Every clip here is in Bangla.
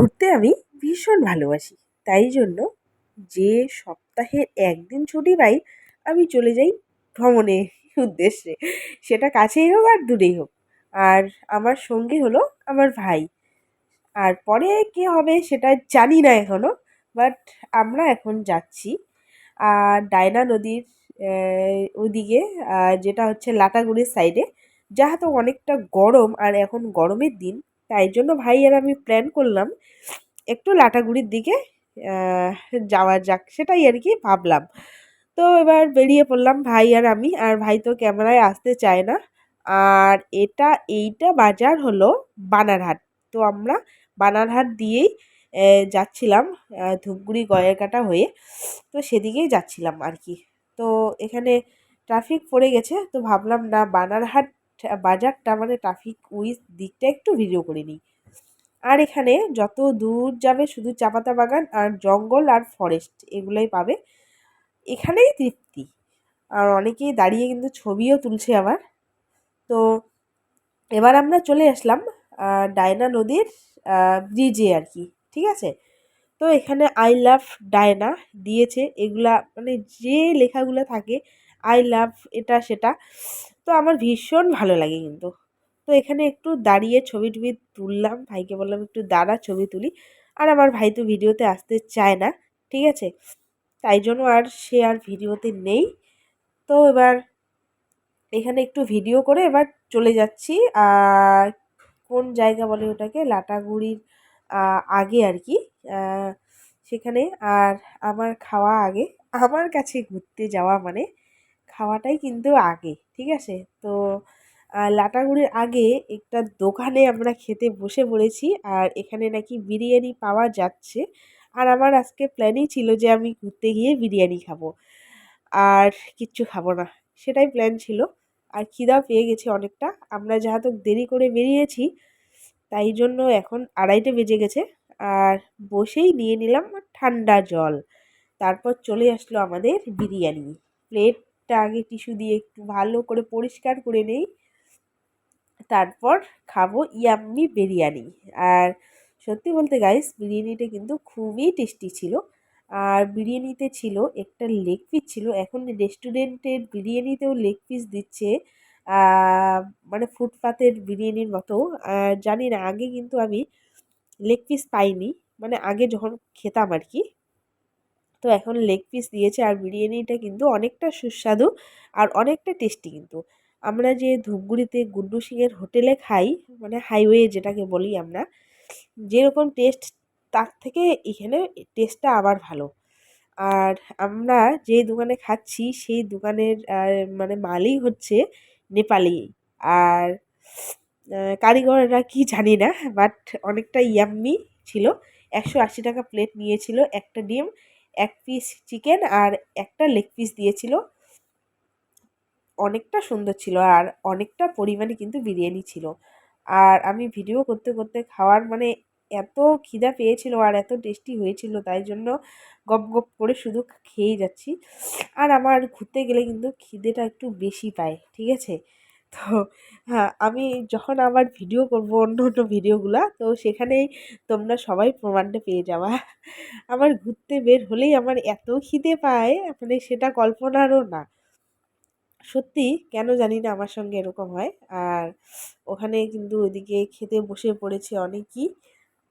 ঘুরতে আমি ভীষণ ভালোবাসি। তাই জন্য যে সপ্তাহে একদিন ছুটি পাই, আমি চলে যাই ভ্রমণের উদ্দেশ্যে। সেটা কাছেই হোক আর দূরেই হোক। আর আমার সঙ্গী হলো আমার ভাই। আর পরে কে হবে সেটা জানি না এখনও বাট আমরা এখন যাচ্ছি। আর ডায়না নদীর ওদিকে যেটা হচ্ছে লাটাগুড়ির সাইডে যা তো অনেকটা গরম, আর এখন গরমের দিন তাই জন্য ভাই আর আমি প্ল্যান করলাম একটু লাটাগুড়ির দিকে যাওয়া যাক, সেটাই আর কি ভাবলাম। তো এবার বেরিয়ে পড়লাম ভাই আর আমি, আর ভাই তো ক্যামেরায় আসতে চায় না। আর এটা, এইটা বাজার হলো বানারহাট। তো আমরা বানারহাট দিয়েই যাচ্ছিলাম ধূপগুড়ি গয়েরকাটা হয়ে। তো সেদিকেই যাচ্ছিলাম আর কি। তো এখানে ট্রাফিক পড়ে গেছে, তো ভাবলাম না বানারহাট বাজারটা মানে ট্রাফিক ওই দিকটা একটু ভিডিও করে নিই। আর এখানে যত দূর যাবে শুধু চা পাতা বাগান আর জঙ্গল আর ফরেস্ট এগুলোই পাবে। এখানেই তৃপ্তি। আর অনেকেই দাঁড়িয়ে কিন্তু ছবিও তুলছে আবার। তো এবার আমরা চলে আসলাম ডায়না নদীর ব্রিজে আর কি, ঠিক আছে? তো এখানে আই লাভ ডায়না দিয়েছে। এগুলা মানে যে লেখাগুলো থাকে আই লাভ এটা, সেটা। তো আমার ভীষণ ভালো লাগে কিন্তু। তো এখানে একটু দাঁড়িয়ে ছবি টবি তুললাম, ভাইকে বললাম একটু দাঁড়া, ছবি তুলি। আর আমার ভাই তো ভিডিওতে আসতে চায় না, ঠিক আছে? তাই জন্য আর সে আর ভিডিওতে নেই। তো এবার এখানে একটু ভিডিও করে এবার চলে যাচ্ছি। কোন জায়গা বলে ওটাকে? লাটাগুড়ির আগে আর কি সেখানে। আর আমার খাওয়া আগে। আমার কাছে ঘুরতে যাওয়া মানে খাওয়াটাই কিন্তু আগে, ঠিক আছে? তো লাটাগুড়ির আগে একটা দোকানে আমরা খেতে বসে পড়েছি আর এখানে নাকি বিরিয়ানি পাওয়া যাচ্ছে। আর আমার আজকে প্ল্যানই ছিল যে আমি ঘুরতে গিয়ে বিরিয়ানি খাব। আর কিচ্ছু খাব না, সেটাই প্ল্যান ছিল। আর খিদাও পেয়ে গেছে অনেকটা। আমরা যাহাতো দেরি করে বেরিয়েছি, তাই জন্য এখন আড়াইটে বেজে গেছে। আর বসেই নিয়ে নিলাম ঠান্ডা জল। তারপর চলে আসলো আমাদের বিরিয়ানি। প্লেটটা আগে টিস্যু দিয়ে একটু ভালো করে পরিষ্কার করে নেই। তারপর খাব ইয়াম্মি বিরিয়ানি। আর সত্যি বলতে গাইস বিরিয়ানিটা কিন্তু খুবই টেস্টি ছিল। আর বিরিয়ানিতে ছিল একটা লেগ পিস ছিল। এখন রেস্টুরেন্টের বিরিয়ানিতেও লেগ পিস দিচ্ছে মানে ফুটপাতের বিরিয়ানির মতো। জানি না, আগে কিন্তু আমি লেগ পিস পাইনি। মানে আগে যখন খেতাম আর কি তো এখন লেগ পিস দিয়েছে আর বিরিয়ানিটা কিন্তু অনেকটা সুস্বাদু আর অনেকটা টেস্টি কিন্তু। আমরা যে ধূপগুড়িতে গুড্ডু সিংয়ের হোটেলে খাই মানে হাইওয়ে যেটাকে বলি আমরা, যেরকম টেস্ট তার থেকে এখানে টেস্টটা আবার ভালো। আর আমরা যে দোকানে খাচ্ছি, সেই দোকানের মানে মালই হচ্ছে নেপালি। আর কারিগররা কি জানি না বাট অনেকটা ইয়াম্মি ছিল। একশো আশি টাকা প্লেট নিয়েছিল একটা ডিম এক পিস চিকেন আর একটা লেগ পিস দিয়েছিল। অনেকটা সুন্দর ছিল আর অনেকটা পরিমাণে কিন্তু বিরিয়ানি ছিল। আর আমি ভিডিও করতে করতে খাওয়ার মানে এত খিদা পেয়েছিল আর এত টেস্টি হয়েছিল, তাই জন্য গপ গপ করে শুধু খেয়েই যাচ্ছি। আর আমার ঘুরতে গেলে কিন্তু খিদেটা একটু বেশি পায়, ঠিক আছে? তো হ্যাঁ আমি যখন আবার ভিডিও করব অন্য অন্য ভিডিওগুলা, তো সেখানেই তোমরা সবাই প্রমাণটা পেয়ে যাওয়া আমার ঘুরতে বের হলেই আমার এত খিদে পায় মানে সেটা কল্পনারও না। সত্যি, কেন জানি না আমার সঙ্গে এরকম হয়। আর ওখানে কিন্তু ওইদিকে খেতে বসে পড়েছে অনেকই।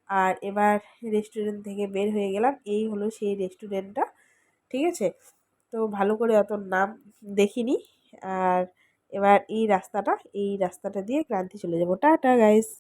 আর এবার রেস্টুরেন্ট থেকে বের হয়ে গেলাম, এই হলো সেই রেস্টুরেন্টটা ঠিক আছে? তো ভালো করে অত নাম দেখিনি। আর এবার এই রাস্তাটা এই রাস্তাটা দিয়ে ক্রান্তি চলে যাব। Tata guys